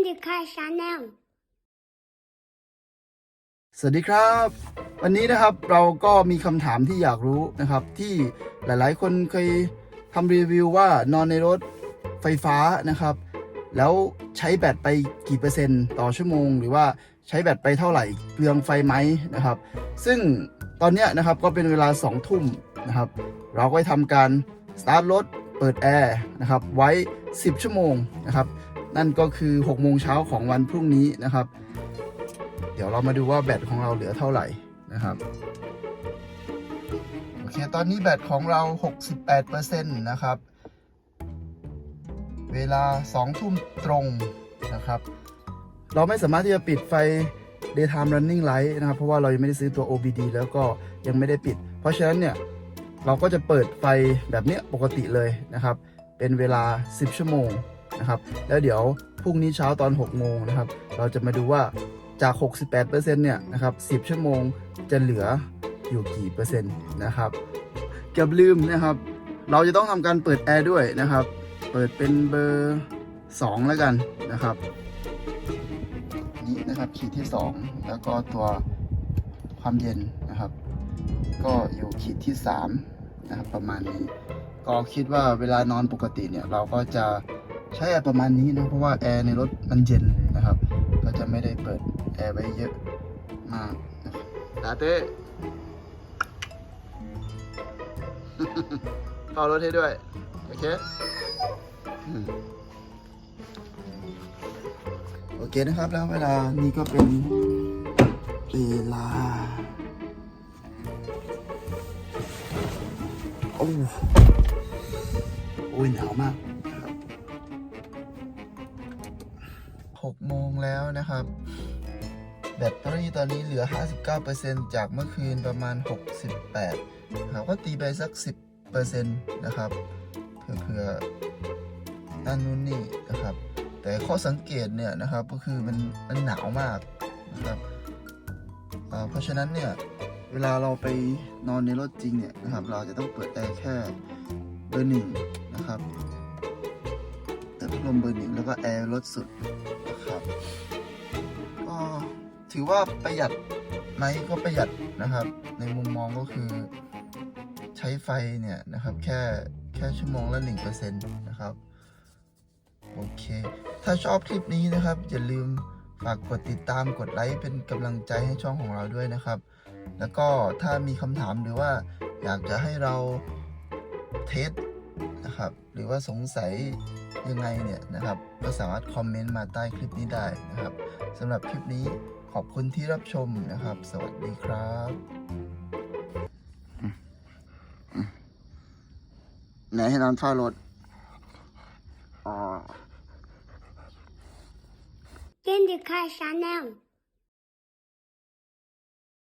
Candy Cat Channel สวัสดีครับ วันนี้นะครับเราก็มีคำถามที่อยากรู้นะครับ ที่หลายๆ คนเคยทำรีวิวว่านอนในรถไฟฟ้านะครับ แล้วใช้แบตไปกี่เปอร์เซ็นต์ต่อชั่วโมง หรือว่าใช้แบตไปเท่าไหร่เปลืองไฟไหมนะครับ ซึ่งตอนนี้นะครับก็เป็นเวลา2ทุ่มนะครับ เราก็ทำการสตาร์ทรถเปิดแอร์นะครับไว้ 10 ชั่วโมงนะครับ นั่นก็คือ6โมงเช้าของวันพรุ่งนี้นะครับ เดี๋ยวเรามาดูว่าแบตของเราเหลือเท่าไหร่นะครับโอเคตอนนี้แบตของเรา 68%นะครับ เวลา2ทุ่มตรงนะครับ เราไม่สามารถที่จะปิดไฟ daytime running light นะครับ เพราะว่าเรายังไม่ได้ซื้อตัว OBD แล้วก็ยังไม่ได้ปิด เพราะฉะนั้นเนี่ย เราก็จะเปิดไฟแบบนี้ปกติเลยนะครับ เป็นเวลา 10 ชั่วโมง นะครับ แล้วเดี๋ยวพรุ่งนี้เช้าตอน6โมงนะครับ เราจะมาดูว่าจาก 68%เนี่ยนะครับ 10 ชั่วโมงจะเหลืออยู่กี่เปอร์เซ็นต์นะครับเกือบลืมนะครับ เราจะต้องทำการเปิดแอร์ด้วยนะครับ เปิดเป็นเบอร์ 2 แล้วกันนะครับ นี่นะครับขีดที่ 2 แล้วก็ตัวความเย็นนะครับ ก็อยู่ขีดที่ 3 นะครับประมาณนี้ ก็คิดว่าเวลานอนปกติเนี่ยเราก็จะ ใช้แอร์ประมาณนี้นะเพราะว่าแอร์ในรถมันเย็นนะครับ ก็จะไม่ได้เปิดแอร์ไว้เยอะมากนะครับลาเต้เข้ารถให้ด้วย โอเคอืมโอเคนะครับแล้วเวลานี้ก็เป็นเวลาโอ้โอ้ยหนาวมาก นะครับหกโมงแล้วนะครับ แบตเตอรี่ตอนนี้เหลือ 59%จากเมื่อคืนประมาณ 68ครับก็ตีไปสัก 10%นะครับเผื่อเผื่อนั่นนู่นนี่นะครับ แต่ข้อสังเกตเนี่ยนะครับก็คือมันมันหนาวมากนะครับเพราะฉะนั้นเนี่ยเวลาเราไปนอนในรถจริงเนี่ยนะครับ เราจะต้องเปิดแอร์แค่เบอร์หนึ่งนะครับเปิดพัดลมเบอร์หนึ่งแล้วก็แอร์ลดสุด นะครับก็ถือว่าประหยัดไหมก็ประหยัดนะครับ ในมุมมองก็คือใช้ไฟเนี่ยนะครับแค่แค่ชั่วโมงละ1%นะครับโอเค ถ้าชอบคลิปนี้นะครับ อย่าลืมฝากกดติดตามกดไลค์เป็นกำลังใจให้ช่องของเราด้วยนะครับ แล้วก็ถ้ามีคำถามหรือว่าอยากจะให้เราเทส นะครับ หรือว่าสงสัยยังไงเนี่ยนะครับ ก็สามารถคอมเมนต์มาใต้คลิปนี้ได้นะครับสำหรับคลิปนี้ขอบคุณที่รับชมนะครับ สวัสดีครับไหนให้นอนเฝ้ารถอ๋อ Candy Cat Channel